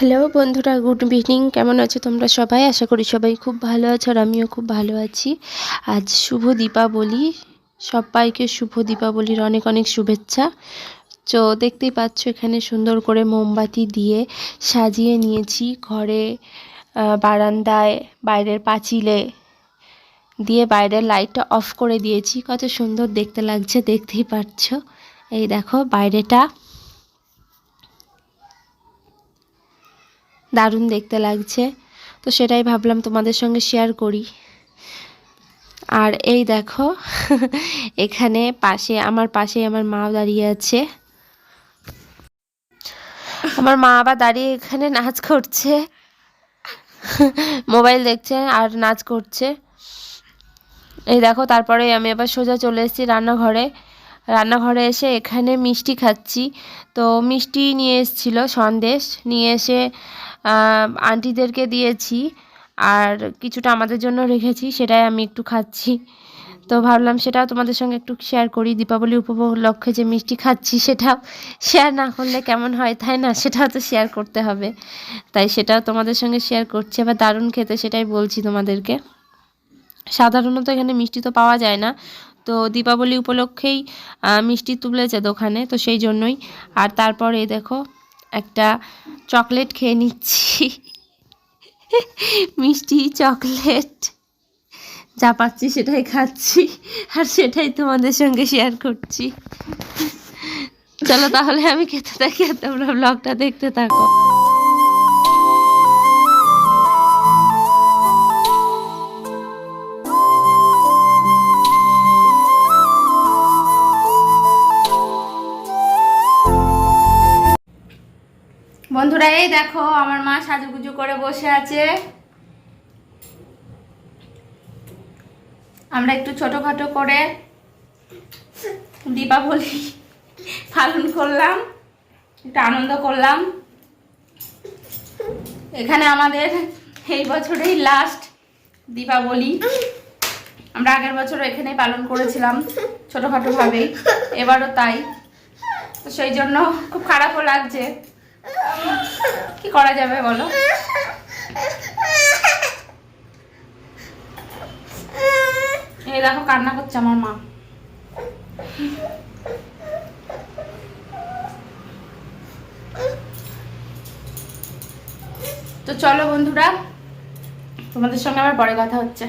Hello বন্ধুরা good evening কেমন আছো তোমরা সবাই? আশা করি সবাই খুব ভালো আছো আর আমিও খুব ভালো আছি। আজ শুভ দীপাবলি, সবাইকে শুভ দীপাবলির অনেক অনেক শুভেচ্ছা। তো দেখতেই পাচ্ছ, এখানে সুন্দর করে মোমবাতি দিয়ে সাজিয়ে নিয়েছি। ঘরে বারান্দায়, বাইরের পাঁচিলে দিয়ে বাইরের লাইটটা অফ করে দিয়েছি। কত সুন্দর দেখতে লাগছে, দেখতেই পাচ্ছ। এই দেখো, বাইরেটা দারুণ দেখতে লাগছে। তো সেটাই ভাবলাম তোমাদের সঙ্গে শেয়ার করি। আর এই দেখো, এখানে পাশে, আমার পাশে আমার মা দাঁড়িয়ে আছে। আমার মা আবার দাঁড়িয়ে এখানে নাচ করছে। মোবাইল দেখছে আর নাচ করছে। এই দেখো, তারপরে আমি আবার সোজা চলে এসেছি রান্নাঘরে। রান্নাঘরে এসে এখানে মিষ্টি খাচ্ছি। তো মিষ্টি নিয়ে এসেছিল সন্দেশ। নিয়ে এসে আন্টিদেরকে দিয়েছি আর কিছুটা আমাদের জন্য রেখেছি, সেটাই আমি একটু খাচ্ছি। তো ভাবলাম সেটাও তোমাদের সঙ্গে একটু শেয়ার করি, দীপাবলি উপলক্ষে যে মিষ্টি খাচ্ছি সেটাও শেয়ার না করলে কেমন হয়, তাই না? সেটাও তো শেয়ার করতে হবে। তাই সেটাও তোমাদের সঙ্গে শেয়ার করছি, আবার দারুণ খেতে সেটাই বলছি তোমাদেরকে। সাধারণত এখানে মিষ্টি তো পাওয়া যায় না, তো দীপাবলি উপলক্ষেই মিষ্টি তুলেছে দোকানে, তো সেই জন্যই। আর তারপরে দেখো একটা চকলেট খেয়ে নিচ্ছি। মিষ্টি চকলেট। যা পাচ্ছি সেটাই খাচ্ছি, আর সেটাই তোমাদের সঙ্গে শেয়ার করছি। চলো তাহলে আমি খেতে থাকি আর তোমরা ব্লগটা দেখতে থাকো। বন্ধুরা, এই দেখো, আমার মা সাজুগুজু করে বসে আছে। আমরা একটু ছোটখাটো করে দীপাবলি পালন করলাম, একটু আনন্দ করলাম। এখানে আমাদের এই বছরেই লাস্ট দীপাবলি। আমরা আগের বছর এখানেই পালন করেছিলাম, ছোটোখাটোভাবেই। এবারও তাই। তো সেই জন্য খুব খারাপও লাগছে। কি করা যাবে বলো? এই দেখো কান্না করছে আমার মা। তো চলো বন্ধুরা, তোমাদের সঙ্গে আবার পরে কথা হচ্ছে।